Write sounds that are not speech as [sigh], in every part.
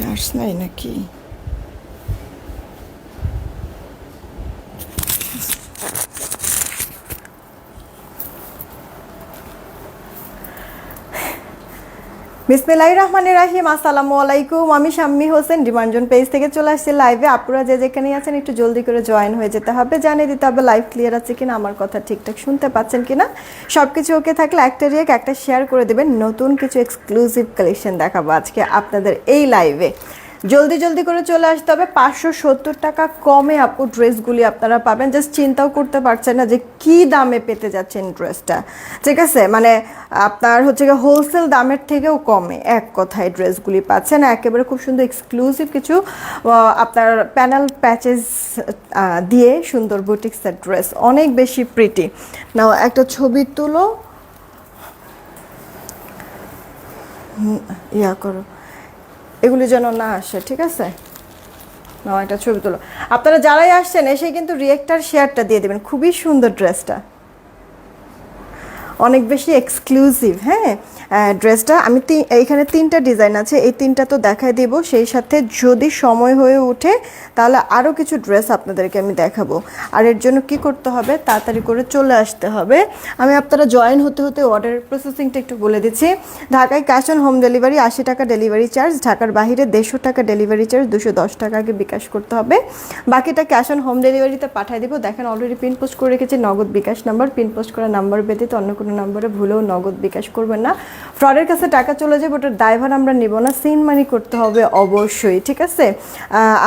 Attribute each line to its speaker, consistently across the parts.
Speaker 1: Charge নাই নাকি বিসমিল্লাহির রহমানের রাহিম, আসসালামু আলাইকুম। আমি শাম্মি হোসেন, ডিমান্ডজন পেজ থেকে চলে আসছি লাইভে। আপনারা যে যেখানেই আছেন, একটু জলদি করে জয়েন হয়ে যেতে হবে। জানিয়ে দিতে হবে, লাইভ ক্লিয়ার আছে কিনা, আমার কথা ঠিকঠাক শুনতে পাচ্ছেন কিনা? সব কিছু ওকে থাকলে একটা রিয়েক একটা শেয়ার করে দেবেন। নতুন কিছু এক্সক্লুসিভ কালেকশন দেখাবো আজকে আপনাদের এই লাইভে জলদি জলদি করে চলে আসতে হবে। পাঁচশো সত্তর টাকা কমে আপু ড্রেসগুলি আপনারা পাবেন। জাস্ট চিন্তাও করতে পারছেন না যে কি দামে পেতে যাচ্ছেন ড্রেসটা। ঠিক আছে? মানে আপনার হচ্ছে গিয়ে হোলসেল দামের থেকেও কমে এক কথায় ড্রেসগুলি পাচ্ছেন। একেবারে খুব সুন্দর এক্সক্লুসিভ কিছু আপনার প্যানেল প্যাচেস দিয়ে সুন্দর বুটিক্সের ড্রেস অনেক বেশি প্রিটি না একটা ছবি তুলো। ইয়া করো। এগুলি যেন না আসে, ঠিক আছে? না একটা ছবি তোলো। আপনারা যারাই আসছেন, এসে কিন্তু রিয়েক্টার শেয়ারটা দিয়ে দেবেন। খুবই সুন্দর ড্রেসটা অনেক বেশি এক্সক্লুসিভ হ্যাঁ? ড্রেসটা আমি এইখানে তিনটা ডিজাইন আছে। এই তিনটা তো দেখাই দিব। সেই সাথে যদি সময় হয়ে ওঠে, তাহলে আরও কিছু ড্রেস আপনাদেরকে আমি দেখাবো। আর এর জন্য কি করতে হবে? তাড়াতাড়ি করে চলে আসতে হবে। আমি আপনারা জয়েন হতে হতে অর্ডার প্রসেসিংটা একটু বলে দিচ্ছি। ঢাকায় ক্যাশ অন হোম ডেলিভারি আশি টাকা ডেলিভারি চার্জ ঢাকার বাইরে দেড়শো টাকা ডেলিভারি চার্জ দুশো দশ টাকা আগে বিকাশ করতে হবে। বাকিটা ক্যাশ অন হোম ডেলিভারিতে পাঠিয়ে দিব। দেখেন অলরেডি পিন পোস্ট করে রেখেছি, Nagad bKash number pin post করা নাম্বার ব্যতীত অন্য কোনো নাম্বারে ভুলেও নগদ বিকাশ করবেন না। ফ্রডের কাছে টাকা চলে যাবে, ওটার ড্রাইভার আমরা নিব না। সিন মানি করতে হবে অবশ্যই, ঠিক আছে?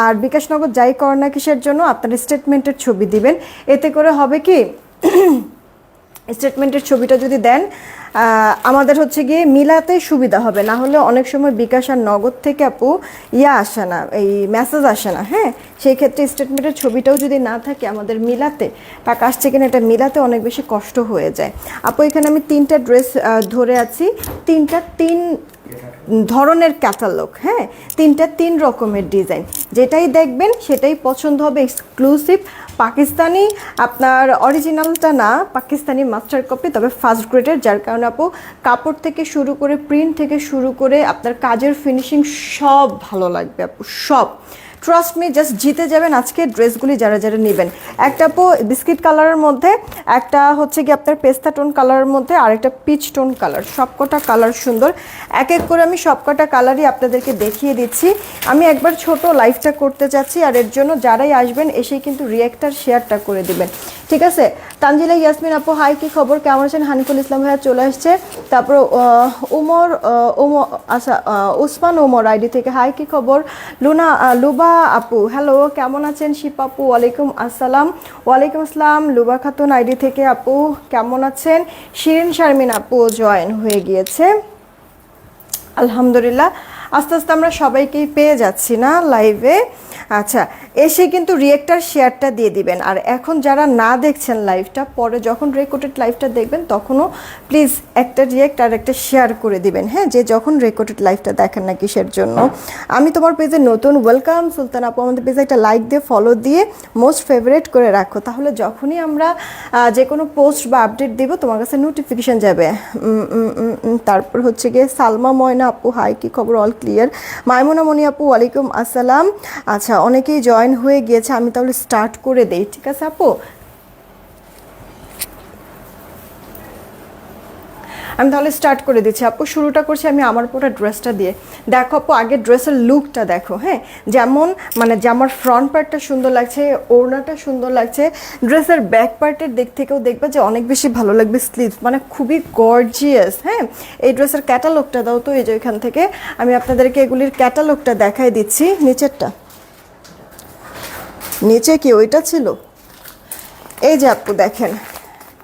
Speaker 1: আর বিকাশ নগদ যাই কর না কিসের জন্য, আপনার স্টেটমেন্টের ছবি দিবেন। এতে করে হবে কি? স্টেটমেন্টের ছবিটা যদি দেন আমাদের হচ্ছে গিয়ে মিলাতে সুবিধা হবে। না হলে অনেক সময় বিকাশ আর নগদ থেকে আপু ইয়া আসে না, এই মেসেজ আসে না হ্যাঁ? সেই ক্ষেত্রে স্টেটমেন্টের ছবিটাও যদি না থাকে আমাদের মিলাতে টাকা আসছে কিনা এটা মিলাতে অনেক বেশি কষ্ট হয়ে যায়। আপু, এখানে আমি তিনটা ড্রেস ধরে আছি। তিনটা তিন ধরনের ক্যাটালগ হ্যাঁ? তিনটা তিন রকমের ডিজাইন যেটাই দেখবেন, সেটাই পছন্দ হবে এক্সক্লুসিভ পাকিস্তানি। আপনার অরিজিনালটা না, পাকিস্তানি মাস্টার কপি তবে ফার্স্ট গ্রেডের যার কারণে আপু কাপড় থেকে শুরু করে প্রিন্ট থেকে শুরু করে, আপনার কাজের ফিনিশিং সব ভালো লাগবে আপু, সব। ট্রাস্ট মি জাস্ট জিতে যাবেন আজকে ড্রেসগুলি যারা যারা নেবেন। একটা আপু বিস্কিট কালারের মধ্যে, একটা হচ্ছে কি আপনার পেস্তা টোন কালারের মধ্যে, আর একটা পিচ টোন কালার। সবকটা কালার সুন্দর। এক এক করে আমি সবকটা কালারই আপনাদেরকে দেখিয়ে দিচ্ছি। আমি একবার ছোট লাইভটা করতে চাচ্ছি আর এর জন্য যারাই আসবেন, এসেই কিন্তু রিয়েক্টার শেয়ারটা করে দিবেন। ঠিক আছে? তানজিলা, ইয়াসমিন আপু হাই কি খবর? কেমন আছেন? হানিফুল ইসলাম ভাইয়া চলে আসছে। তারপর উমর উমর আচ্ছা উসমান উমর আইডি থেকে। হাই কি খবর? লুনা লুবা আপু হ্যালো কেমন আছেন শিপা আপু? ওয়ালাইকুম আসসালাম। ওয়ালাইকুম আসসালাম, লুবা খাতুন আইডি থেকে আপু, কেমন আছেন? শিরিন শারমিন আপু জয়েন হয়ে গিয়েছে। আলহামদুলিল্লাহ, আস্তে আস্তে আমরা সবাইকেই পেয়ে যাচ্ছি না লাইভে আচ্ছা এসে কিন্তু রিয়েক্টার শেয়ারটা দিয়ে দিবেন। আর এখন যারা না দেখছেন লাইভটা পরে যখন রেকর্ডেড লাইভটা দেখবেন, তখনও প্লিজ একটা রিয়েক্ট আর একটা শেয়ার করে দিবেন। হ্যাঁ যে যখন রেকর্ডেড লাইভটা দেখেন না কিসের জন্য। আমি তোমার পেজে নতুন ওয়েলকাম সুলতান আপু, আমাদের পেজে একটা লাইক দিয়ে ফলো দিয়ে মোস্ট ফেভারেট করে রাখো। তাহলে যখনই আমরা যে কোনো পোস্ট বা আপডেট দিব, তোমার কাছে নোটিফিকেশান যাবে। তারপর হচ্ছে গিয়ে সালমা ময়না আপু হাই কি খবর? অল ক্লিয়ার মাইমুনা মনি আপু, ওয়ালাইকুম আসসালাম। আচ্ছা অনেকেই জয়েন হয়ে গিয়েছে, আমি তাহলে স্টার্ট করে দেই, ঠিক আছে আপু? আমি তাহলে স্টার্ট করে দিচ্ছি আপু, শুরুটা করছি আমি আমার পুরো ড্রেসটা দিয়ে। দেখো আপু আগে ড্রেসের লুকটা দেখো হ্যাঁ? যেমন মানে যে আমার ফ্রন্ট পার্টটা সুন্দর লাগছে, ওড়নাটা সুন্দর লাগছে ড্রেসের ব্যাক পার্টের দিক থেকেও দেখবে যে অনেক বেশি ভালো লাগবে স্লিভস মানে খুবই গর্জিয়াস হ্যাঁ? এই ড্রেসের ক্যাটালগটা দাও তো, এই যে ওইখান থেকে। আমি আপনাদেরকে এগুলির ক্যাটালগটা দেখাই দিচ্ছি, নিচেরটা। নিচে কি ওইটা ছিল? এই যে আপু দেখেন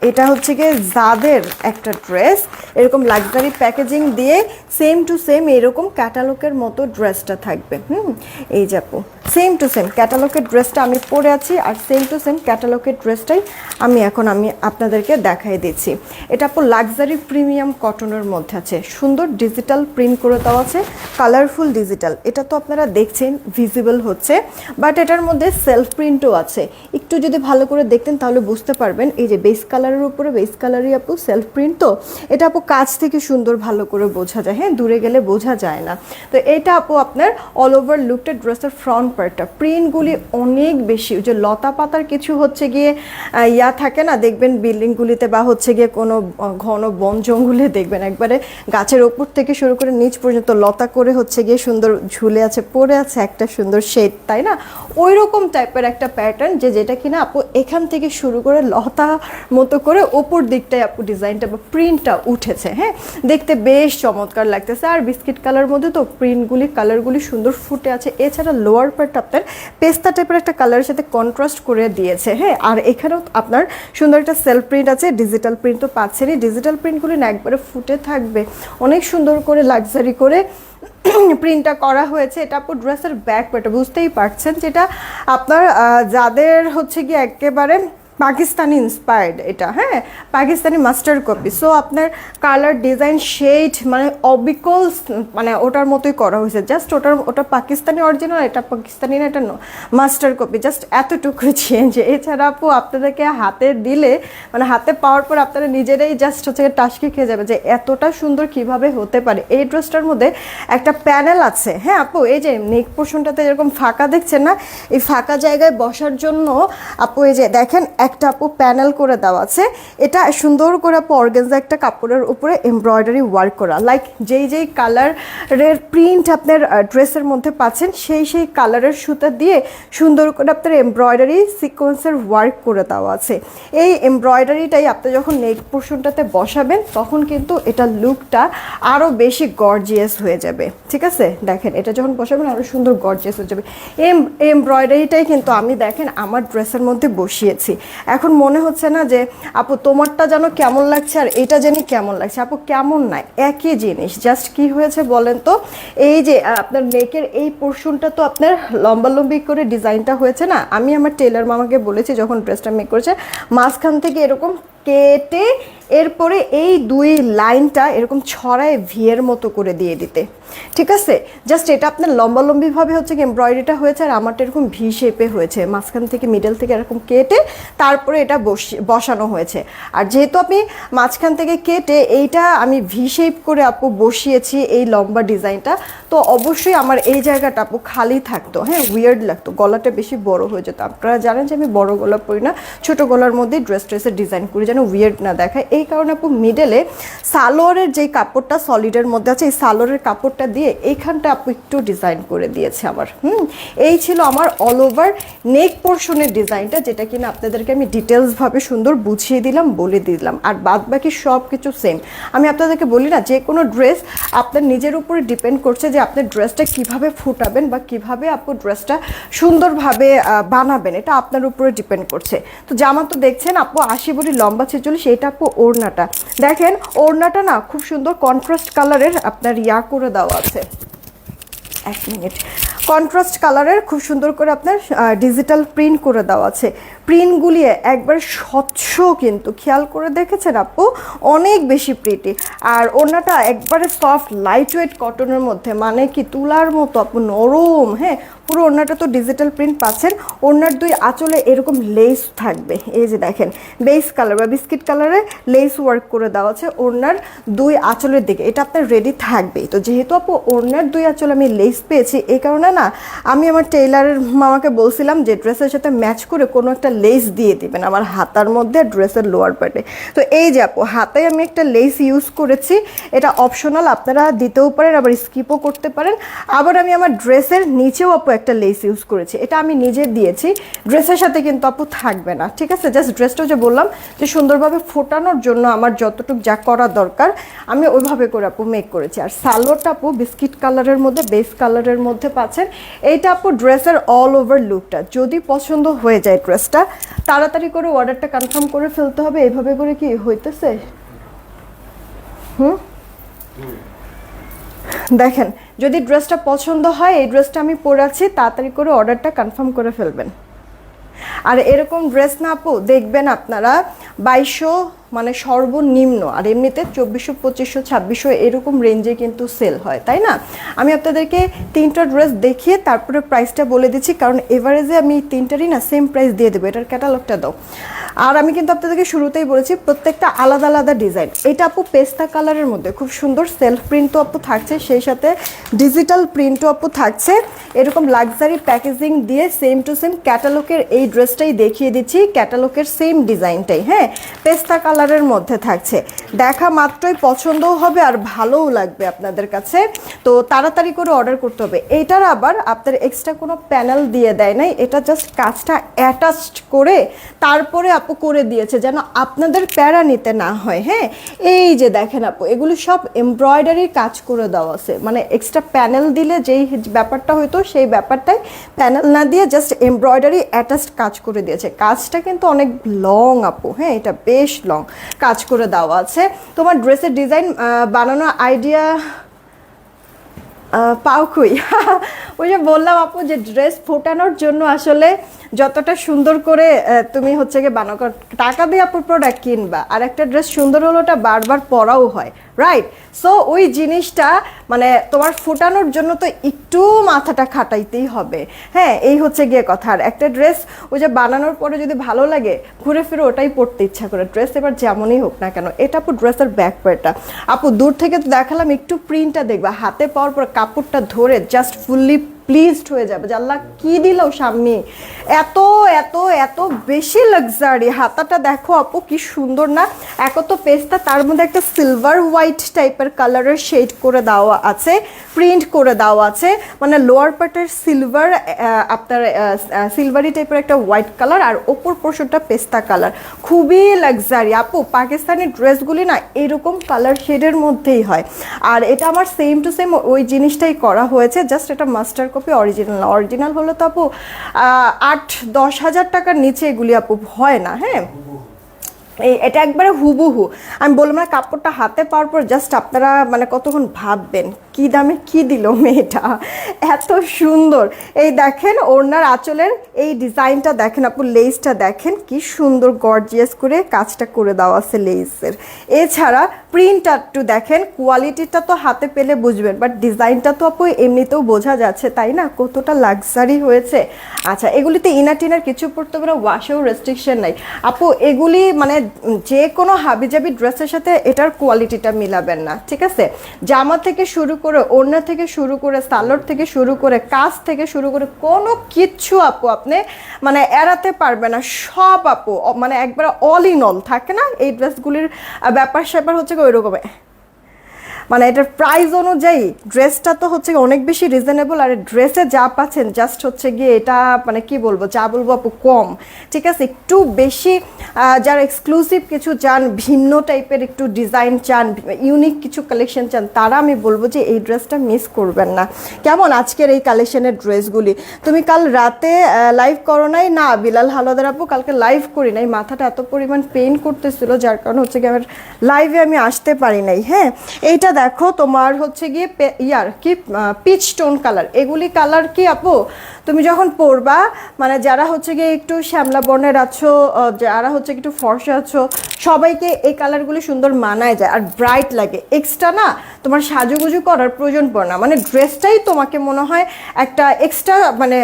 Speaker 1: এটা হচ্ছে গিয়ে জাদের একটা ড্রেস এরকম লাক্সারি প্যাকেজিং দিয়ে সেম টু সেম এরকম ক্যাটালগের মতো ড্রেসটা থাকবে, হুম? এই যে আপু সেম টু সেম ক্যাটালগের ড্রেসটা আমি পরে আছি আর সেম টু সেম ক্যাটালগের ড্রেসটাই আমি এখন আমি আপনাদেরকে দেখাই দিচ্ছি। এটা আপু লাক্সারি প্রিমিয়াম কটনের মধ্যে আছে, সুন্দর ডিজিটাল প্রিন্ট করে দেওয়া আছে কালারফুল ডিজিটাল এটা তো আপনারা দেখছেন ভিজিবল হচ্ছে বাট এটার মধ্যে সেলফ প্রিন্টও আছে। একটু যদি ভালো করে দেখতেন তাহলে বুঝতে পারবেন, এই যে বেস কালারের উপরে বেস কালারই আপু সেলফ প্রিন্ট তো, এটা আপু আপু কাছ থেকে সুন্দর, ভালো করে বোঝা যায়। হ্যাঁ দূরে গেলে বোঝা যায় না। তো এটা আপু আপনার অল ওভার লুকটা ড্রেসের ফ্রন্ট পার্টটা প্রিন্টগুলি অনেক বেশি। যে লতা পাতার কিছু হচ্ছে গিয়ে ইয়া থাকে না, দেখবেন বিল্ডিংগুলিতে বা হচ্ছে গিয়ে কোনো ঘন বন জঙ্গলে দেখবেন একবারে গাছের ওপর থেকে শুরু করে নিচ পর্যন্ত লতা করে হচ্ছে গিয়ে সুন্দর ঝুলে আছে, পড়ে আছে একটা সুন্দর শেড তাই না? ওই রকম টাইপের একটা প্যাটার্ন যে যেটা কিনা আপু এখান থেকে শুরু করে লতা মতো করে ওপর দিকটায় আপু ডিজাইনটা বা প্রিন্টটা উঠেছে। হ্যাঁ দেখতে বেশ চমৎকার লাগতেছে। আর বিস্কিট কালার মধ্যে তো প্রিন্টগুলি, কালারগুলি সুন্দর ফুটে আছে। এছাড়া লোয়ার পার্ট আপনার পেস্তা টাইপের একটা কালারের সাথে কন্ট্রাস্ট করে দিয়েছে। হ্যাঁ আর এখানেও আপনার সুন্দর একটা সেলফ প্রিন্ট আছে ডিজিটাল প্রিন্ট তো পাচ্ছেনই। ডিজিটাল প্রিন্টগুলি না একবারে ফুটে থাকবে। অনেক সুন্দর করে লাক্সারি করে [clears throat] প্রিন্টটা করা হয়েছে। এটা আপু ড্রেসের ব্যাক বুঝতেই পারছেন? যেটা আপনার যাদের হচ্ছে কি একেবারে পাকিস্তানি ইন্সপায়ার্ড এটা হ্যাঁ? পাকিস্তানি মাস্টার কপি সো আপনার কালার ডিজাইন শেড মানে অবিকল মানে ওটার মতোই করা হয়েছে। জাস্ট ওটার, ওটা পাকিস্তানি অরিজিনাল এটা পাকিস্তানি না, এটা মাস্টার কপি জাস্ট এতটুকু চেঞ্জ এছাড়া আপু, আপনাদেরকে হাতে দিলে মানে হাতে পাওয়ার পর আপনারা নিজেরাই জাস্ট হচ্ছে টাসকে খেয়ে যাবে যে এতটা সুন্দর কীভাবে হতে পারে। এই ড্রেসটার মধ্যে একটা প্যানেল আছে হ্যাঁ আপু? এই যে নেক পোর্শনটাতে যেরকম ফাঁকা দেখছেন না, এই ফাঁকা জায়গায় বসার জন্য, আপু, এই যে দেখেন একটা আপু প্যানেল করে দেওয়া আছে। এটা সুন্দর করে আপু অর্গেনজা একটা কাপড়ের উপরে এমব্রয়ডারি ওয়ার্ক করা। লাইক যেই যেই কালারের প্রিন্ট আপনার ড্রেসের মধ্যে পাচ্ছেন, সেই সেই কালারের সুতা দিয়ে সুন্দর করে আপনার এমব্রয়ডারি সিকোয়েন্সের ওয়ার্ক করে দেওয়া আছে। এই এমব্রয়ডারিটাই আপনি যখন নেক পোর্শনটাতে বসাবেন, তখন কিন্তু এটা লুকটা আরও বেশি গর্জিয়াস হয়ে যাবে। ঠিক আছে? দেখেন, এটা যখন বসাবেন আরও সুন্দর গর্জিয়াস হয়ে যাবে। এম, এমব্রয়ডারিটাই কিন্তু আমি দেখেন আমার ড্রেসের মধ্যে বসিয়েছি। এখন মনে হচ্ছে না যে, আপু, তোমারটা যেন কেমন লাগছে আর এটা জানি কেমন লাগছে? আপু, কেমন নাই একই জিনিস। জাস্ট কি হয়েছে বলেন তো, এই যে আপনার নেকের এই পোর্শনটা তো আপনার লম্বালম্বি করে ডিজাইনটা হয়েছে না? আমি আমার টেলার মামাকে বলেছি যখন ড্রেসটা মেক করেছে, মাঝখান থেকে এরকম কেটে এরপরে এই দুই লাইনটা এরকম ছড়ায় ভিয়ের মতো করে দিয়ে দিতে। ঠিক আছে? জাস্ট এটা আপনার লম্বালম্বিভাবে হচ্ছে কি এমব্রয়ডারিটা হয়েছে আর আমারটা এরকম ভি শেপে হয়েছে। মাঝখান থেকে মিডল থেকে এরকম কেটে তারপরে এটা বসি- বসানো হয়েছে। আর যেহেতু আপনি মাঝখান থেকে কেটে এইটা আমি ভি শেপ করে আপু বসিয়েছি এই লম্বা ডিজাইনটা, তো অবশ্যই আমার এই জায়গাটা আপু খালি থাকতো। হ্যাঁ উইয়ার্ড লাগতো। গলাটা বেশি বড় হয়ে যেত। আপনারা জানেন যে আমি বড় গলা পরি না, ছোটো গলার মধ্যে ড্রেস ড্রেসের ডিজাইন করি। যেন উইয়ার্ড না দেখায়। এই কারণে আপু মিডলে সালোয়ারের যেই কাপড়টা সলিডের মধ্যে আছে, এই সালোয়ারের কাপড়টা দিয়ে এইখানটা আপু একটু ডিজাইন করে দিয়েছে আমার। হুম? এই ছিল আমার অল ওভার নেক পোর্শনের ডিজাইনটা যেটা কিনা আপনাদেরকে আমি ডিটেলসভাবে সুন্দর বুঝিয়ে দিলাম, বলে দিলাম। আর বাদ বাকি সব কিছু সেম আমি আপনাদেরকে বলি না, যে কোনো ড্রেস আপনার নিজের উপরে ডিপেন্ড করছে যে আপনার ড্রেসটা কীভাবে ফুটাবেন বা কীভাবে আপু ড্রেসটা সুন্দরভাবে বানাবেন, এটা আপনার উপরে ডিপেন্ড করছে। তো জামা তো দেখছেন আপু, আশি বড়ি লম্বা ছেচল্লিশ এটা আপু ওড়নাটা। দেখেন, ওড়নাটা না খুব সুন্দর কন্ট্রাস্ট কালারের আপনার ইয়া করে দেওয়া আছে। এক মিনিট। কন্ট্রাস্ট কালারের খুব সুন্দর করে আপনার ডিজিটাল প্রিন্ট করে দেওয়া আছে। প্রিন্টগুলি একবার স্বচ্ছ কিন্তু, খেয়াল করে দেখেছেন আপু? অনেক বেশি প্রিটি আর ওনাটা একবারে সফট লাইট ওয়েট কটনের মধ্যে মানে কি তুলার মতো আপু, নরম হ্যাঁ? পুরো ওড়নাটা তো ডিজিটাল প্রিন্ট পাচ্ছেন। ওড়নার দুই আঁচলে এরকম লেস থাকবে। এই যে দেখেন বেস কালার বা বিস্কিট কালারে লেস ওয়ার্ক করে দেওয়া আছে ওড়নার দুই আঁচলের দিকে। এটা আপনার রেডি থাকবেই। তো যেহেতু আপু ওড়নার দুই আঁচলে আমি লেস পেয়েছি এই কারণে না আমি আমার টেইলারের মামাকে বলছিলাম যে ড্রেসের সাথে ম্যাচ করে কোনো একটা লেস দিয়ে দিবেন আমার হাতার মধ্যে ড্রেসের লোয়ার পার্টে তো এই যে আপু, হাতায় আমি একটা লেস ইউজ করেছি। এটা অপশনাল আপনারা দিতেও পারেন, আবার স্কিপও করতে পারেন। আবার আমি আমার ড্রেসের নিচেও আপু একটা লেস ইউজ করেছি। এটা আমি নিজে দিয়েছি। ড্রেসের সাথে কিন্তু আপু থাকবে না, ঠিক আছে? জাস্ট ড্রেসটা যে বললাম যে সুন্দরভাবে ফোটানোর জন্য আমার যতটুকু যা করা দরকার, আমি ওইভাবে করে আপু মেক করেছি। আর সালোয়ারটা আপু বিস্কিট কালারের মধ্যে বেস কালারের মধ্যে পাচ্ছেন। এইটা আপু ড্রেসের অল ওভার লুকটা যদি পছন্দ হয়ে যায় ড্রেসটা তাড়াতাড়ি করে অর্ডারটা কনফার্ম করে ফেলতে হবে। এভাবে করে কি হইতেছে? হুম? দেখেন যদি ড্রেসটা পছন্দ হয়, এই ড্রেসটা আমি পরে আছি, তাড়াতাড়ি করে অর্ডারটা কনফার্ম করে ফেলবেন। আর এরকম ড্রেস না আপু দেখবেন আপনারা বাইশশো মানে সর্বনিম্ন, আর এমনিতে চব্বিশশো, পঁচিশশো, ছাব্বিশশো এরকম রেঞ্জে কিন্তু সেল হয়, তাই না? আমি আপনাদেরকে তিনটা ড্রেস দেখিয়ে তারপরে প্রাইসটা বলে দিচ্ছি, কারণ এভারেজে আমি তিনটারই না সেম প্রাইস দিয়ে দেবো, এটার ক্যাটালগটা দাও। আর আমি কিন্তু আপনাদেরকে শুরুতেই বলেছি, প্রত্যেকটা আলাদা আলাদা ডিজাইন এটা আপু পেস্তা কালারের মধ্যে, খুব সুন্দর সেলফ প্রিন্টও আপু থাকছে, সেই সাথে ডিজিটাল প্রিন্টও আপু থাকছে। এরকম লাক্সারি প্যাকেজিং দিয়ে সেম টু সেম ক্যাটালগের এই ড্রেসটাই দেখিয়ে দিচ্ছি ক্যাটালগের সেম ডিজাইনটাই হ্যাঁ? পেস্তা কালারের মধ্যে থাকছে। দেখা মাত্রই পছন্দও হবে আর ভালোও লাগবে আপনাদের কাছে। তো তাড়াতাড়ি করে অর্ডার করতে হবে। এইটার আবার আপনার এক্সট্রা কোনো প্যানেল দিয়ে দেয় নাই। এটা জাস্ট কাজটা অ্যাটাচড করে তারপরে আপু করে দিয়েছে যেন আপনাদের প্যারা নিতে না হয় হ্যাঁ? এই যে দেখেন আপু, এগুলো সব এমব্রয়ডারির কাজ করে দেওয়া আছে। মানে এক্সট্রা প্যানেল দিলে যেই ব্যাপারটা হয়তো সেই ব্যাপারটাই প্যানেল না দিয়ে জাস্ট এমব্রয়ডারি অ্যাটাচড কাজ করে দিয়েছে। কাজটা কিন্তু অনেক লং আপু হ্যাঁ? এটা বেশ লং কাজ করে দেওয়া আছে। তোমার ড্রেসের ডিজাইন বানানোর আইডিয়া আহ, পাও খুই [laughs] ওই যে বললাম আপু যে ড্রেস ফোটানোর জন্য আসলে যতটা সুন্দর করে তুমি হচ্ছে গিয়ে বানাও টাকা দিয়ে আপু প্রোডাক্ট কিনবা, আর একটা ড্রেস সুন্দর হলো ওটা বারবার পরাও হয় রাইট সো ওই জিনিসটা মানে তোমার ফোটানোর জন্য তো একটু মাথাটা খাটাইতেই হবে। হ্যাঁ এই হচ্ছে গিয়ে কথা। আর একটা ড্রেস ওই যে বানানোর পরে যদি ভালো লাগে, ঘুরে ফিরে ওটাই পরতে ইচ্ছা করে। ড্রেস এবার যেমনই হোক না কেন, এটা আপু ড্রেসের ব্যাক পার্টটা আপু, দূর থেকে তো দেখালাম, একটু প্রিন্টটা দেখবা। হাতে পাওয়ার পর কাপড়টা ধরে জাস্ট ফুললি প্লিজড হয়ে যাবে যে আল্লাহ কি দিল স্বামী এত এত এত বেশি লাক্সারি হাতাটা দেখো আপু, কি সুন্দর না? এক তো পেস্তা তার মধ্যে একটা সিলভার হোয়াইট টাইপের কালারের শেড করে দেওয়া আছে প্রিন্ট করে দেওয়া আছে। মানে লোয়ার পার্টের সিলভার আপনার সিলভারি টাইপের একটা হোয়াইট কালার আর ওপর পোর্শনটা পেস্তা কালার খুবই লাক্সারি আপু, পাকিস্তানি ড্রেসগুলি না এরকম কালার শেডের মধ্যেই হয়। আর এটা আমার সেম টু সেম ওই জিনিসটাই করা হয়েছে। জাস্ট এটা মাস্টার কপি অরিজিনাল। অরিজিনাল হলো তো আপু আট, দশ হাজার টাকার নিচে এগুলি আপু, হয় না হ্যাঁ? এটা একবারে হুবহু। আমি বললাম না, কাপড়টা হাতে পাওয়ার পর জাস্ট আপনারা মানে কতক্ষণ ভাববেন? কি দামে কি দিল মেয়েটা? এত সুন্দর। এই দেখেন, ওড়নার আঁচলের এই ডিজাইনটা দেখেন আপু লেসটা দেখেন, কি সুন্দর গর্জিয়াস করে কাজটা করে দেওয়া আছে লেসের এছাড়া প্রিন্টটা একটু দেখেন কোয়ালিটিটা তো হাতে পেলে বুঝবেন বাট ডিজাইনটা তো আপু এমনিতেও বোঝা যাচ্ছে, তাই না? কতটা লাক্সারি হয়েছে। আচ্ছা এগুলিতে ইনার টিনার কিছু পড়তে পারে ওয়াশেও রেস্ট্রিকশন নাই। আপু, এগুলি মানে যে কোনো হাবিজাবি ড্রেসের সাথে এটার কোয়ালিটিটা মিলাবেন না, ঠিক আছে? জামা থেকে শুরু করে ওড়না থেকে শুরু করে সালোর থেকে শুরু করে কাজ থেকে শুরু করে কোনো কিচ্ছু আপু আপনি মানে এড়াতে পারবে না, সব আপু মানে একবার অল ইন অল থাকে না? এই ড্রেসগুলির ব্যাপার স্যাপার হচ্ছে ওই রকমের মানে এটার প্রাইস অনুযায়ী ড্রেসটা তো হচ্ছে অনেক বেশি রিজনেবল আর ড্রেসে যা পাচ্ছেন জাস্ট হচ্ছে গিয়ে এটা মানে কি বলব, যা বলব আপু, কম। ঠিক আছে? একটু বেশি যারা এক্সক্লুসিভ কিছু চান, ভিন্ন টাইপের একটু ডিজাইন চান ইউনিক কিছু কালেকশন চান, তারা আমি বলব যে এই ড্রেসটা মিস করবেন না। কেমন আজকের এই কালেকশনের ড্রেসগুলি তুমি কাল রাতে লাইভ করো নাই? না, বিলাল হালদার আপু, কালকে লাইভ করি নাই। মাথাটা এত পরিমাণ পেইন করতেছিল, যার কারণে হচ্ছে গিয়ে আমার লাইভে আমি আসতে পারি নাই হ্যাঁ? এইটা দেখো তোমার হচ্ছে গিয়ে ইয়ার কি পিচ টোন কালার এগুলি কালার কি আপু? তুমি যখন পরবা মানে যারা হচ্ছে গিয়ে একটু শ্যামলা বর্ণের আছো যারা হচ্ছে একটু ফর্সা আছো, সবাইকে এই কালারগুলি সুন্দর মানায় যায় আর ব্রাইট লাগে। এক্সট্রা না, তোমার সাজুগুজু করার প্রয়োজন পড়ে না। মানে ড্রেসটাই তোমাকে মনে হয় একটা এক্সট্রা মানে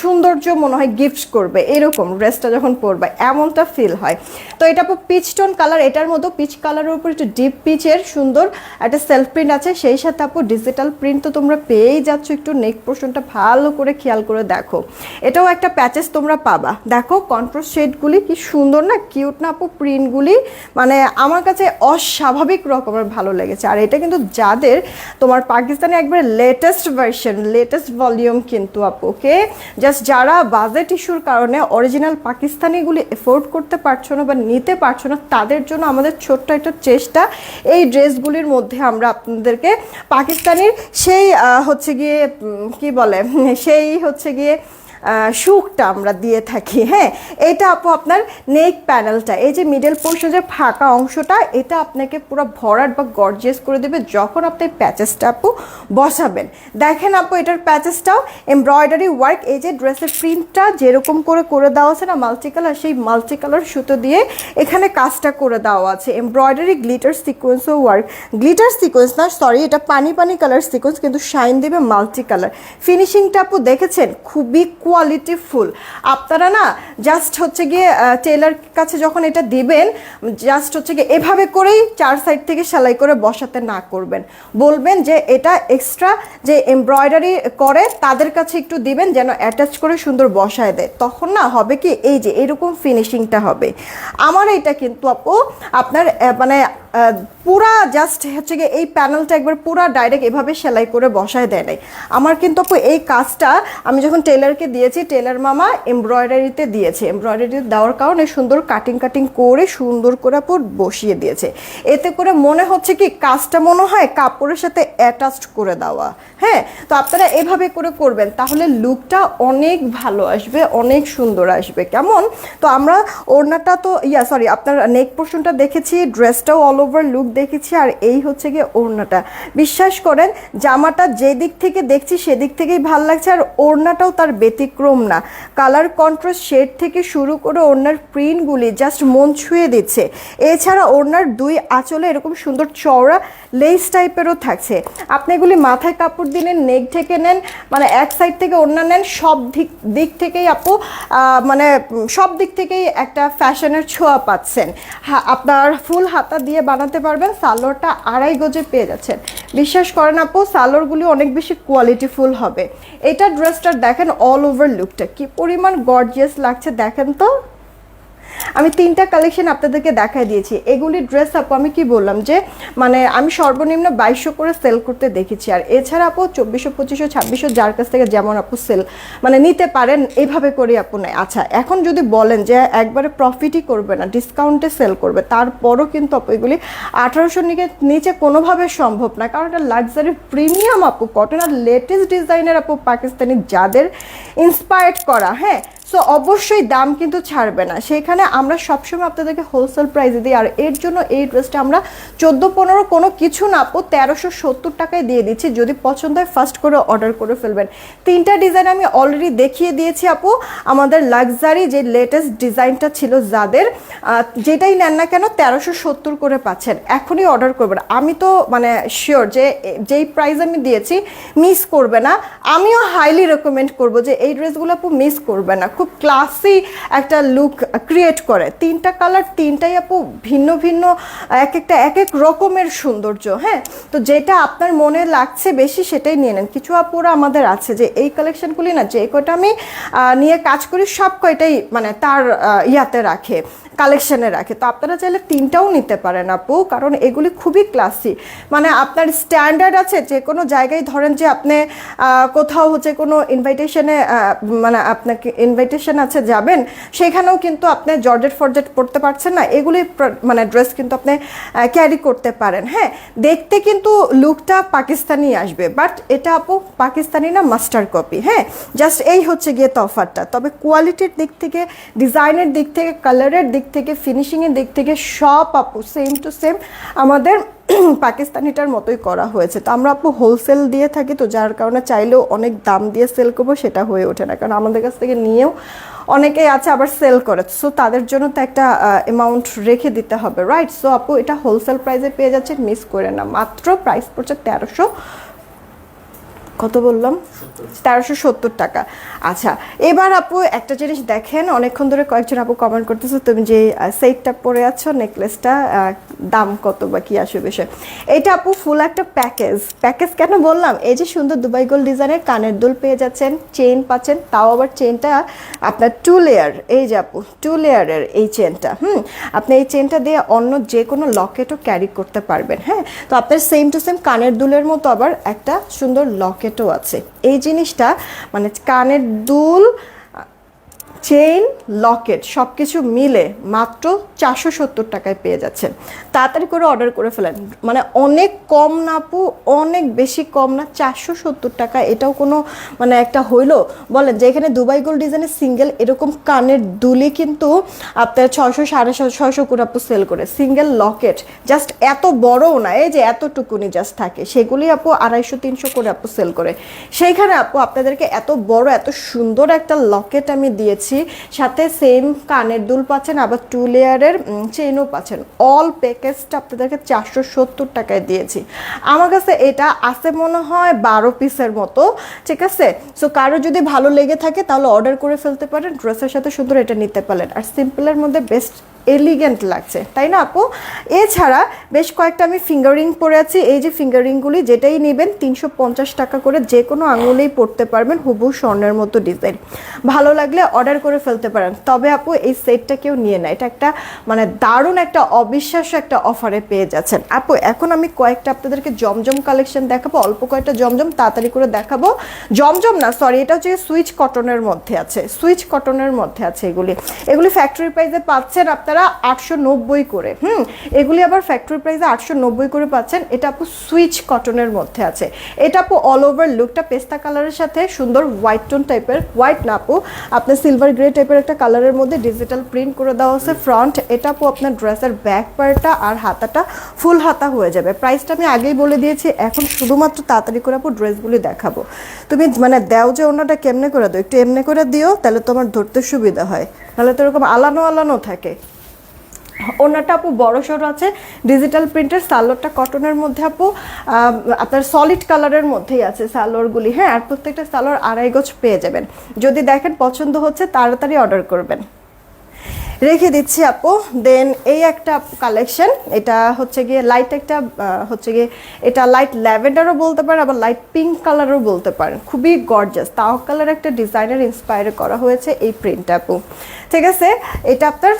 Speaker 1: সৌন্দর্য মনে হয় গিফট করবে। এরকম ড্রেসটা যখন পরবে, এমনটা ফিল হয়। তো এটা পিচ টোন কালার এটার মতো পিচ কালারের উপর একটু ডিপ পিচের সুন্দর একটা সেলফ প্রিন্ট আছে। সেই সাথে আপু ডিজিটাল প্রিন্ট তো তোমরা পেয়েই যাচ্ছ, একটু নেক পোর্শনটা ভালো করে খেয়াল করে দেখো। এটাও একটা প্যাচেস তোমরা পাবা। দেখো কন্ট্রাস্ট শেডগুলি কি সুন্দর না কিউট না আপু প্রিন্টগুলি মানে আমার কাছে অস্বাভাবিক রকমের ভালো লেগেছে। আর এটা কিন্তু যাদের তোমার পাকিস্তানে একবারে লেটেস্ট ভার্সন লেটেস্ট ভলিউম কিন্তু আপু ওকে জাস্ট যারা বাজেট ইস্যুর কারণে অরিজিনাল পাকিস্তানিগুলি এফোর্ড করতে পারছ না বা নিতে পারছ না, তাদের জন্য আমাদের ছোট্ট একটা চেষ্টা। এই ড্রেসগুলির মধ্যে আমরা আপনাদেরকে পাকিস্তানির সেই হচ্ছে গিয়ে কি বলে, সেই হচ্ছে গিয়ে সুখটা আমরা দিয়ে থাকি হ্যাঁ? এটা আপু আপনার নেক প্যানেলটা এই যে মিডল পোর্শন যে ফাঁকা অংশটা, এটা আপনাকে পুরো ভরাট বা গর্জিয়াস করে দেবে যখন আপনি প্যাচেসটা আপু বসাবেন। দেখেন আপু, এটার প্যাচেসটাও এমব্রয়ডারি ওয়ার্ক এই যে ড্রেসের প্রিন্টটা যেরকম করে করে দেওয়া আছে না মাল্টি কালার সেই মাল্টি কালার সুতো দিয়ে এখানে কাজটা করে দেওয়া আছে। এমব্রয়ডারি গ্লিটার সিকোয়েন্সও ওয়ার্ক গ্লিটার সিকোয়েন্স না সরি এটা পানি পানি কালার সিকোয়েন্স কিন্তু শাইন দেবে মাল্টি কালার ফিনিশিংটা আপু দেখেছেন? খুবই কোয়ালিটিফুল আপনারা না জাস্ট হচ্ছে গিয়ে টেলার কাছে যখন এটা দিবেন জাস্ট হচ্ছে গিয়ে এভাবে করেই চার সাইড থেকে সেলাই করে বসাতে না করবেন। বলবেন যে এটা এক্সট্রা যে এমব্রয়ডারি করে, তাদের কাছে একটু দিবেন যেন অ্যাটাচ করে সুন্দর বসায় দেয়। তখন না হবে কি, এই যে এরকম ফিনিশিংটা হবে। আমার এটা কিন্তু আপু, আপনার মানে পুরা জাস্ট হচ্ছে গিয়ে এই প্যানেলটা একবার পুরা ডাইরেক্ট এভাবে সেলাই করে বসায় দেয় নাই। আমার কিন্তু এই কাজটা আমি যখন টেলারকে দিয়েছি টেলার মামা এমব্রয়ডারিতে দিয়েছে। এমব্রয়ডারি দেওয়ার কারণে সুন্দর কাটিং কাটিং করে সুন্দর করে আপু বসিয়ে দিয়েছে। এতে করে মনে হচ্ছে কি কাজটা মনে হয় কাপড়ের সাথে অ্যাটাচড করে দেওয়া। হ্যাঁ তো আপনারা এভাবে করে করবেন, তাহলে লুকটা অনেক ভালো আসবে, অনেক সুন্দর আসবে। কেমন? তো আমরা ওড়নাটা তো, ইয়া সরি আপনার নেক পোর্শনটা দেখেছি ড্রেসটাও অল ওভার লুক দেখেছি আর এই হচ্ছে গিয়ে ওড়নাটা। বিশ্বাস করেন, জামাটা যে দিক থেকে দেখছি সেদিক থেকেই ভালো লাগছে আর ওড়নাটাও তার ব্যতিক্রম না। কালার কন্ট্রাস্ট শেড থেকে শুরু করে ওড়নার প্রিন্টগুলি জাস্ট মন ছুঁয়ে দিচ্ছে। এছাড়া ওড়নার দুই আঁচলে এরকম সুন্দর চওড়া লেস টাইপেরও থাকছে। আপনি এগুলি মাথায় কাপড় দিলেন নেক ঢেকে নেন মানে এক সাইড থেকে ওড়না নেন, সব দিক দিক থেকেই আপু মানে সব দিক থেকেই একটা ফ্যাশনের ছোঁয়া পাচ্ছেন। আপনার ফুল হাতা দিয়ে বানাতে পারবেন, সালোয়ারটা আড়াই গজে পেয়ে যাচ্ছেন। বিশ্বাস করেন আপু, সালোয়ারগুলি অনেক বেশি কোয়ালিটিফুল হবে। এটা ড্রেসটার দেখেন অল ওভার লুকটা কি পরিমাণ গর্জিয়াস লাগছে দেখেন তো। আমি তিনটা কালেকশন আপনাদেরকে দেখাই দিয়েছি। এগুলি ড্রেস আপু, আমি কি বললাম যে মানে আমি সর্বনিম্ন বাইশশো করে সেল করতে দেখেছি। আর এছাড়া আপু, চব্বিশশো, পঁচিশশো, ছাব্বিশশো, যার কাছ থেকে যেমন আপু সেল মানে নিতে পারেন এইভাবে করে আপু নেয়। আচ্ছা এখন যদি বলেন যে, একবারে প্রফিটই করবে না ডিসকাউন্টে সেল করবে, তারপরও কিন্তু আপু এগুলি আঠারোশো নিকে, নিচে কোনোভাবে সম্ভব না। কারণ এটা লাক্সারি প্রিমিয়াম আপু কটন আর লেটেস্ট ডিজাইনের আপু, পাকিস্তানি যাদের ইন্সপায়ার্ড করা হ্যাঁ সো অবশ্যই দাম কিন্তু ছাড়বে না। সেখানে আমরা সবসময় আপনাদেরকে হোলসেল প্রাইসে দিই। আর এর জন্য এই ড্রেসটা আমরা চোদ্দ, পনেরো কোনো কিছু না, আপু, তেরোশো সত্তর টাকায় দিয়ে দিচ্ছি। যদি পছন্দ হয় ফার্স্ট করে অর্ডার করে ফেলবেন। তিনটা ডিজাইন আমি অলরেডি দেখিয়ে দিয়েছি, আপু। আমাদের লাক্সারি যে লেটেস্ট ডিজাইনটা ছিল যাদের যেটাই নেন না কেন তেরোশো সত্তর করে পাচ্ছেন। এখনই অর্ডার করবেন। আমি তো মানে শিওর যে যেই প্রাইস আমি দিয়েছি মিস করবে না। আমিও হাইলি রেকমেন্ড করব যে, এই ড্রেসগুলো আপু মিস করবে না। খুব ক্লাসি একটা লুক ক্রিয়েট করে। তিনটা কালার তিনটাই আপু ভিন্ন ভিন্ন, এক একটা এক এক রকমের সৌন্দর্য হ্যাঁ? তো যেটা আপনার মনে লাগছে বেশি সেটাই নিয়ে নেন। কিছু আপুরা আমাদের আছে যে এই কালেকশনগুলি না যে কটা আমি নিয়ে কাজ করি সব কয়টাই মানে তার ইয়াতে রাখে। কালেকশনে রাখে। তো আপনারা চাইলে তিনটাও নিতে পারেন আপু, কারণ এগুলি খুবই ক্লাসি মানে আপনার স্ট্যান্ডার্ড আছে যে কোনো জায়গায় ধরেন যে আপনি কোথাও হচ্ছে কোনো ইনভাইটেশনে মানে আপনাকে ইনভাইটেশন আছে যাবেন, সেখানেও কিন্তু আপনি জর্জেট ফর্জেট পড়তে পারছেন না। এগুলি মানে ড্রেস কিন্তু আপনি ক্যারি করতে পারেন। হ্যাঁ দেখতে কিন্তু লুকটা পাকিস্তানি আসবে বাট এটা আপু পাকিস্তানি না মাস্টার কপি হ্যাঁ জাস্ট এই হচ্ছে গিয়ে তফাতটা তবে কোয়ালিটির দিক থেকে ডিজাইনের দিক থেকে কালারের দিক থেকে ফিনিশিংয়ের দিক থেকে সব আপু সেম টু সেম আমাদের [clears throat] পাকিস্তানিটার মতোই করা হয়েছে। তো আমরা আপু হোলসেল দিয়ে থাকি, তো যার কারণে চাইলেও অনেক দাম দিয়ে সেল করব, সেটা হয়ে ওঠে না। কারণ আমাদের কাছ থেকে নিয়েও অনেকেই আছে আবার সেল করে। সো তাদের জন্য তো একটা অ্যামাউন্ট রেখে দিতে হবে রাইট সো আপু, এটা হোলসেল প্রাইসে পেয়ে যাচ্ছে মিস করে না। মাত্র প্রাইস পড়ছে তেরোশো কত বললাম? তেরোশো সত্তর টাকা। আচ্ছা এবার আপু একটা জিনিস দেখেন, অনেকক্ষণ ধরে কয়েকজন আপু কমেন্ট করতেছে, তুমি যে সেটটা পরে আছো নেকলেসটা দাম কত বা কি আসবে বিষয়। এটা আপু ফুল একটা প্যাকেজ। প্যাকেজ কেন বললাম? এই যে সুন্দর দুবাই গোল্ড ডিজাইনের কানের দুল পেয়ে যাচ্ছেন চেন পাচ্ছেন, তাও আবার চেনটা আপনার টু লেয়ার, এই যে আপু, টু লেয়ারের এই চেনটা হুম? আপনি এই চেনটা দিয়ে অন্য যে কোনো লকেটও ক্যারি করতে পারবেন হ্যাঁ? তো আপনার সেম টু সেম কানের দুলের মতো আবার একটা সুন্দর লকেটও আছে। এই জিনিসটা মানে কানের দুল চেইন লকেট সব কিছু মিলে মাত্র চারশো সত্তর টাকায় পেয়ে যাচ্ছেন তাড়াতাড়ি করে অর্ডার করে ফেলেন। মানে অনেক কম না আপু, অনেক বেশি কম না, চারশো সত্তর টাকা। এটাও কোনো মানে একটা হইল। বলেন যে এখানে দুবাই গোল্ড ডিজাইনের সিঙ্গেল এরকম কানের দুলি কিন্তু আপনার ছশো সাড়ে ছয়শো করে আপু সেল করে। সিঙ্গেল লকেট জাস্ট এত বড়ও না, এই যে এতটুকুনি জাস্ট থাকে। সেগুলি আপু আড়াইশো, তিনশো করে আপু সেল করে। সেইখানে আপু আপনাদেরকে এত বড়, এত সুন্দর একটা লকেট আমি দিয়েছি। সাথে সেম কানের দুল পাচ্ছেন, আবার টু লেয়ারের চেনও পাচ্ছেন। অল প্যাকেজটা আপনাদেরকে চারশো সত্তর টাকায় দিয়েছি। আমার কাছে এটা আছে মনে হয় বারো পিসের মতো, ঠিক আছে? সো কারও যদি ভালো লেগে থাকে তাহলে অর্ডার করে ফেলতে পারেন ড্রেসের সাথে সুন্দর এটা নিতে পারেন আর সিম্পলের মধ্যে বেস্ট এলিগেন্ট লাগছে, তাই না আপু? এছাড়া বেশ কয়েকটা আমি ফিঙ্গারিং পরে আছি, এই যে ফিঙ্গারিংগুলি যেটাই নেবেন, তিনশো পঞ্চাশ টাকা করে যে কোনো আঙুলেই পরতে পারবেন হুবু স্বর্ণের মতো ডিজাইন ভালো লাগলে অর্ডার করে ফেলতে পারেন, তবে আপু এই সেটটা কেউ নিয়ে নেয় এটা একটা মানে দারুণ একটা অবিশ্বাস্য একটা অফারে পেয়ে যাচ্ছেন। আপু, এখন আমি কয়েকটা আপনাদেরকে জমজম কালেকশন দেখাবো, অল্প কয়েকটা জমজম, তাড়াতাড়ি করে দেখাবো। জমজম না সরি এটা হচ্ছে সুইচ কটনের মধ্যে আছে সুইচ কটনের মধ্যে আছে এগুলি। এগুলি ফ্যাক্টরি প্রাইসে পাচ্ছেন আপনারা আটশো নব্বই করে, হুম, এগুলি আবার ফ্যাক্টরি প্রাইসে আটশো নব্বই করে পাচ্ছেন। এটা আপু সুইচ কটনের মধ্যে আছে। এটা আপু অল ওভার লুকটা পেস্তা কালারের সাথে সুন্দর হোয়াইট টোন টাইপের হোয়াইট না আপু, আপনার সিলভার গ্রে টাইপের একটা কালারের মধ্যে ডিজিটাল প্রিন্ট করে দেওয়া আছে ফ্রন্ট এটা আপু আপনার ড্রেসের ব্যাক পার্টটা আর হাতাটা ফুল হাতা হয়ে যাবে। প্রাইসটা আমি আগেই বলে দিয়েছি, এখন শুধুমাত্র তাড়াতাড়ি করে আপু ড্রেসগুলি দেখাবো। তুমি মানে দেও যে ওনাটা কেমনে করে দাও, একটু এমনি করে দিও, তাহলে তোমার ধরতে সুবিধা হয়। নাহলে তো এরকম আলানো আলানো থাকে। ওনাটা আপু বড় সড়ো আছে ডিজিটাল প্রিন্টের সালোয়ারটা কটনের মধ্যে আপু আপনার সলিড কালারের মধ্যেই আছে সালোয়ারগুলি হ্যাঁ? আর প্রত্যেকটা সালোয়ার আড়াই গোছ পেয়ে যাবেন। যদি দেখেন পছন্দ হচ্ছে, তাড়াতাড়ি অর্ডার করবেন। রেখে দিচ্ছি আপু। দেন এই একটা কালেকশন এটা হচ্ছে গিয়ে লাইট একটা হচ্ছে গিয়ে এটা লাইট ল্যাভেন্ডারও বলতে পারেন, আবার লাইট পিঙ্ক কালারও বলতে পারেন। খুবই গর্জাস তাও কালার একটা ডিজাইনার ইন্সপায়ার করা হয়েছে এই প্রিন্ট আপু। ঠিক আছে? এটা আপনার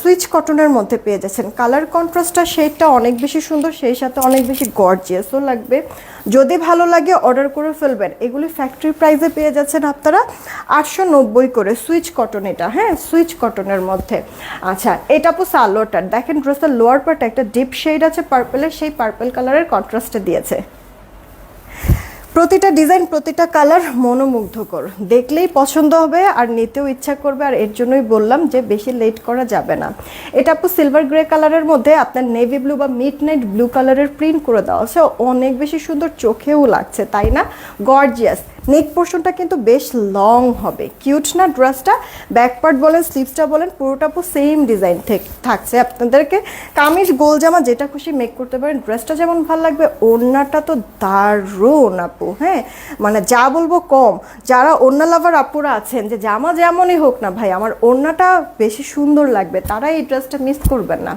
Speaker 1: সুইচ কটনের মধ্যে পেয়ে যাচ্ছেন। কালার কন্ট্রাস্টটা শেডটা অনেক বেশি সুন্দর, সেই সাথে অনেক বেশি গর্জিয়াসও লাগবে। যদি ভালো লাগে অর্ডার করে ফেলবেন। এগুলি ফ্যাক্টরি প্রাইসে পেয়ে যাচ্ছেন আপনারা আটশো নব্বই করে সুইচ কটন এটা হ্যাঁ? সুইচ কটনের মধ্যে। আচ্ছা এটা পো সালোয়ারটার দেখেন ড্রেসের লোয়ার পার্ট একটা ডিপ শেড আছে পার্পেলের সেই পার্পেল কালারের কন্ট্রাস্টে দিয়েছে। প্রতিটা ডিজাইন, প্রতিটা কালার মনোমুগ্ধকর। দেখলেই পছন্দ হবে আর নিতেও ইচ্ছা করবে, আর এর জন্যই বললাম যে বেশি লেট করা যাবে না। এটা আপু সিলভার গ্রে কালারের মধ্যে আপনার নেভি ব্লু বা মিড নাইট ব্লু কালারের প্রিন্ট করে দেওয়া। আছে অনেক বেশি সুন্দর চোখেও লাগছে, তাই না? গর্জিয়াস নেক পোর্শনটা কিন্তু বেশ লং হবে। কিউট না ড্রেসটা ব্যাক পার্ট বলেন স্লিভসটা বলেন পুরোটা পুরো সেম ডিজাইন থাকছে। আপনাদেরকে কামিজ গোল জামা যেটা খুশি মেক করতে পারেন। ড্রেসটা যেমন ভালো লাগবে, ওড়নাটা তো দারুণ আপু হ্যাঁ? মানে যা বলব কম। যারা ওড়না লাভার আপুরা আছেন, যে জামা যেমনই হোক না ভাই, আমার ওড়নাটা বেশি সুন্দর লাগবে, তারা এই ড্রেসটা মিস করবেন না।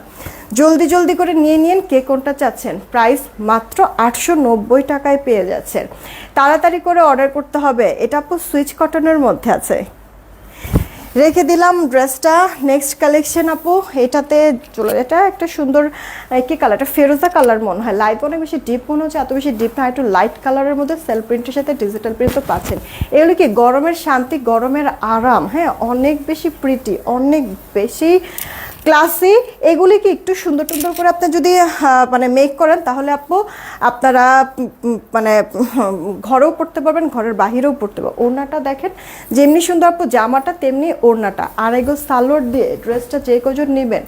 Speaker 1: জলদি জলদি করে নিয়ে নিন কে কোনটা চাচ্ছেন। প্রাইস মাত্র আটশো নব্বই টাকায় পেয়ে যাচ্ছেন। তাড়াতাড়ি করে অর্ডার করতে হবে। এটা আপু সুইচ কটনের মধ্যে আছে। রেখে দিলাম ড্রেসটা। নেক্সট কালেকশন আপু, এটাতে চলে এটা একটা সুন্দর কি কালার? এটা ফেরোজা কালার মনে হয়। লাইট অনেক বেশি ডিপ মনে হচ্ছে। এত বেশি ডিপ না, একটু লাইট কালারের মধ্যে সেল প্রিন্টের সাথে ডিজিটাল প্রিন্টও পাচ্ছেন। এগুলো কি গরমের শান্তি, গরমের আরাম? হ্যাঁ অনেক বেশি প্রিটি অনেক বেশি ক্লাসি এগুলি কি একটু সুন্দর সুন্দর করে আপনি যদি মানে মেক করেন, তাহলে আপু, আপনারা মানে ঘরেও পড়তে পারবেন, ঘরের বাহিরেও পড়তে পারবেন। ওড়নাটা দেখেন, যেমনি সুন্দর আপু, জামাটা তেমনি ওড়নাটা। আর এগো সালোয়ার দিয়ে ড্রেসটা যে কজন নেবেন,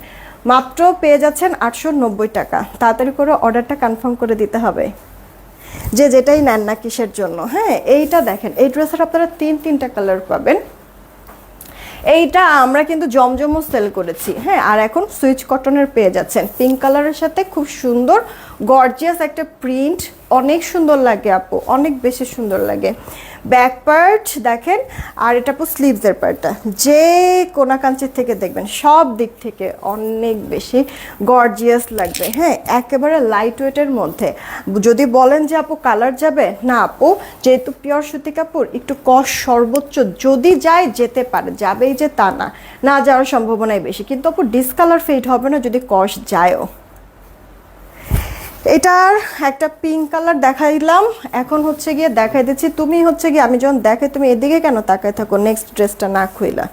Speaker 1: মাত্র পেয়ে যাচ্ছেন আটশো নব্বই টাকা। তাড়াতাড়ি করে অর্ডারটা কনফার্ম করে দিতে হবে। যে যেটাই নেন না কিসের জন্য হ্যাঁ? এইটা দেখেন, এই ড্রেসের আপনারা তিন তিনটা কালার পাবেন। এইটা আমরা কিন্তু জমজমও সেল করেছি। হ্যাঁ আর এখন সুইচ কটনের পেয়ে যাচ্ছেন। পিঙ্ক কালারের সাথে খুব সুন্দর গর্জিয়াস একটা প্রিন্ট। অনেক সুন্দর লাগে আপু, অনেক বেশি সুন্দর লাগে। ব্যাক পার্ট দেখেন, আর এটা আপু স্লিভসের পার্টটা যে কোনাকাঞ্চির থেকে দেখবেন, সব দিক থেকে অনেক বেশি গর্জিয়াস লাগবে। হ্যাঁ একেবারে লাইট ওয়েটের মধ্যে। যদি বলেন যে আপু কালার যাবে, না আপু, যেহেতু পিওর সুতি কাপড়, একটু কষ সর্বোচ্চ যদি যায় যেতে পারে, যাবেই যে তা না। না যাওয়ার সম্ভাবনাই বেশি। কিন্তু আপু ডিসকালার ফেড হবে না যদি কষ যায়ও। এটার একটা পিঙ্ক কালার দেখাইলাম। এখন হচ্ছে গিয়ে দেখাই দিচ্ছি। তুমি হচ্ছে গিয়ে, আমি যখন দেখাই তুমি এদিকে কেন তাকায় থাকো নেক্সট ড্রেসটা না খুইলা।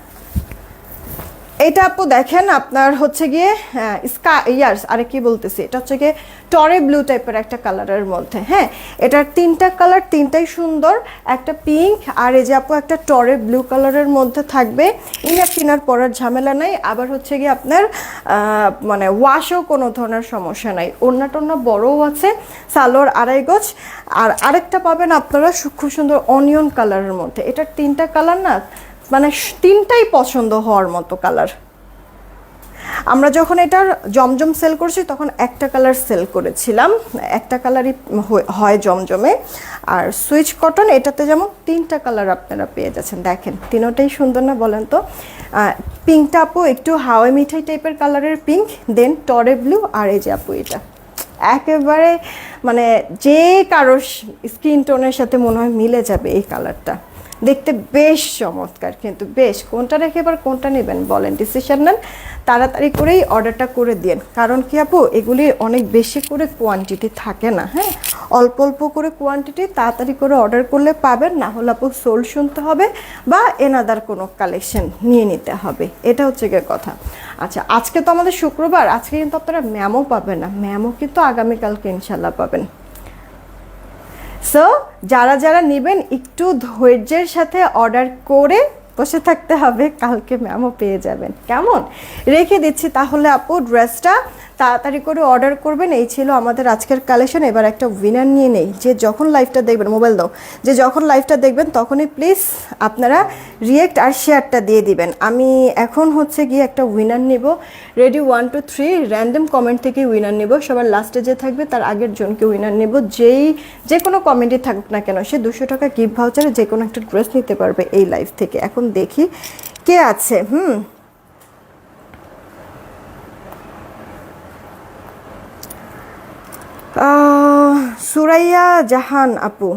Speaker 1: এটা আপু দেখেন আপনার হচ্ছে গিয়ে হ্যাঁ স্কা ইয়ার্স আরে কি বলতেছি? এটা হচ্ছে গিয়ে টরে ব্লু টাইপের একটা কালারের মধ্যে হ্যাঁ? এটার তিনটা কালার তিনটাই সুন্দর, একটা পিঙ্ক আর এই যে আপু একটা টরে ব্লু কালারের মধ্যে থাকবে। ইনার টিনার পরার ঝামেলা নাই, আবার হচ্ছে গিয়ে আপনার মানে ওয়াশও কোনো ধরনের সমস্যা নাই। ওড়না টোনা বড়ও আছে, সালোয়ার আড়াই গজ, আর আরেকটা পাবেন আপনারা সু- খুব সুন্দর অনিয়ন কালারের মধ্যে। এটার তিনটা কালার না মানে তিনটাই পছন্দ হওয়ার মতো কালার আমরা যখন এটার জমজম সেল করছি, তখন একটা কালার সেল করেছিলাম। একটা কালারই হয়- জমজমে। আর সুইচ কটন এটাতে যেমন তিনটা কালার আপনারা পেয়ে যাচ্ছেন। দেখেন, তিনোটাই সুন্দর না, বলেন তো? পিঙ্কটা আপু একটু হাওয়াই মিঠাই টাইপের কালারের পিঙ্ক দেন টরে ব্লু আর এই যে আপু এটা। একেবারে মানে যে কারোর স্কিন টোনের সাথে মনে হয় মিলে যাবে এই কালারটা দেখতে বেশ চমৎকার কিন্তু বেশ, কোনটা রেখে এবার কোনটা নেবেন বলেন ডিসিশন নেন, তাড়াতাড়ি করেই অর্ডারটা করে দিন কারণ কি আপু, এগুলি অনেক বেশি করে কোয়ান্টিটি থাকে না হ্যাঁ? অল্প অল্প করে কোয়ান্টিটি তাড়াতাড়ি করে অর্ডার করলে পাবেন, না হলে আপু সোল শুনতে হবে বা এনাদার কোনো কালেকশন নিয়ে নিতে হবে। এটা হচ্ছে গিয়ে কথা। আচ্ছা আজকে তো আমাদের শুক্রবার, আজকে কিন্তু আপনারা ম্যামও পাবেন না। ম্যামও কিন্তু আগামীকালকে ইনশাল্লাহ পাবেন। সো যারা যারা নেবেন, একটু ধৈর্যের সাথে অর্ডার করে বসে থাকতে হবে। কালকে ম্যামও পেয়ে যাবেন। কেমন? রেখে দিচ্ছি। তাহলে আপু ড্রেসটা তাড়াতাড়ি করে অর্ডার করবেন। এই ছিল আমাদের আজকের কালেকশন এবার একটা উইনার নিয়ে নেই। যে যখন লাইভটা দেখবেন মোবাইল দাও, যে যখন লাইভটা দেখবেন, তখনই প্লিজ আপনারা রিয়েক্ট আর শেয়ারটা দিয়ে দিবেন। আমি এখন হচ্ছে গিয়ে একটা উইনার নেব। Ready one two three random comment থেকে উইনার নেব। সবার লাস্টে যে থাকবে, তার আগের জনকে উইনার নেব। যেই, যে কোনো কমেন্টই থাকুক না কেন, সে দুশো টাকা গিফট ভাউচারে যে কোনো একটা ড্রেস নিতে পারবে এই লাইভ থেকে। এখন দেখি কে আছে। হুম সুরাইয়া জাহান আপু।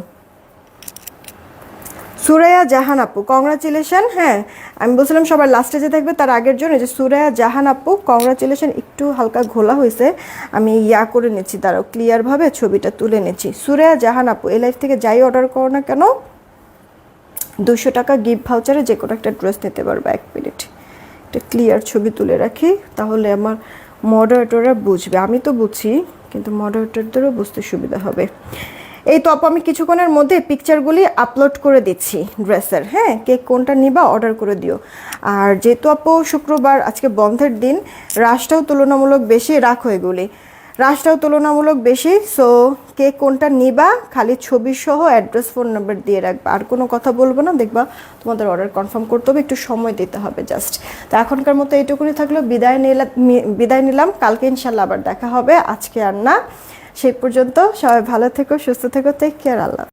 Speaker 1: সুরাইয়া জাহান আপু কংগ্রাচুলেশন হ্যাঁ আমি বলছিলাম সবার লাস্টে যে থাকবে তার আগের জন্য যে সুরাইয়া জাহান আপু কংগ্রাচুলেশন একটু হালকা ঘোলা হয়েছে, আমি ইয়া করে নিচ্ছি তারও ক্লিয়ারভাবে ছবিটা তুলে নিচ্ছি। সুরাইয়া জাহান আপু এ লাইফ থেকে যাই অর্ডার করো না কেন? দুশো টাকা গিফট ভাউচারে যে কোনো একটা ড্রেস নিতে পারবে, এক মিনিট একটা ক্লিয়ার ছবি তুলে রাখি, তাহলে আমার মডারেটররা বুঝবে। আমি তো বুঝি কিন্তু মডারেটরদেরও বুঝতে সুবিধা হবে। এই তো আপু, আমি কিছুক্ষণের মধ্যে পিকচারগুলি আপলোড করে দিচ্ছি ড্রেসের হ্যাঁ কেক কোনটা নিবা অর্ডার করে দিও। আর যেহেতু আপু শুক্রবার, আজকে বন্ধের দিন রাশটাও তুলনামূলক বেশি রাখো এগুলি। রাশটাও তুলনামূলক বেশি সো কে কোনটা নিবা, খালি ছবি সহ অ্যাড্রেস ফোন নাম্বার দিয়ে রাখবা। আর কোনো কথা বলব না, দেখবা তোমাদের অর্ডার কনফার্ম করতে হবে, একটু সময় দিতে হবে জাস্ট তো এখনকার মতো এইটুকুনি থাকল, বিদায় নিলাম বিদায় নিলাম, কালকে ইনশাল্লাহ আবার দেখা হবে, আজকে আর না। সেই পর্যন্ত সবাই ভালো থেকো, সুস্থ থেকো টেক কেয়ার আল্লাহ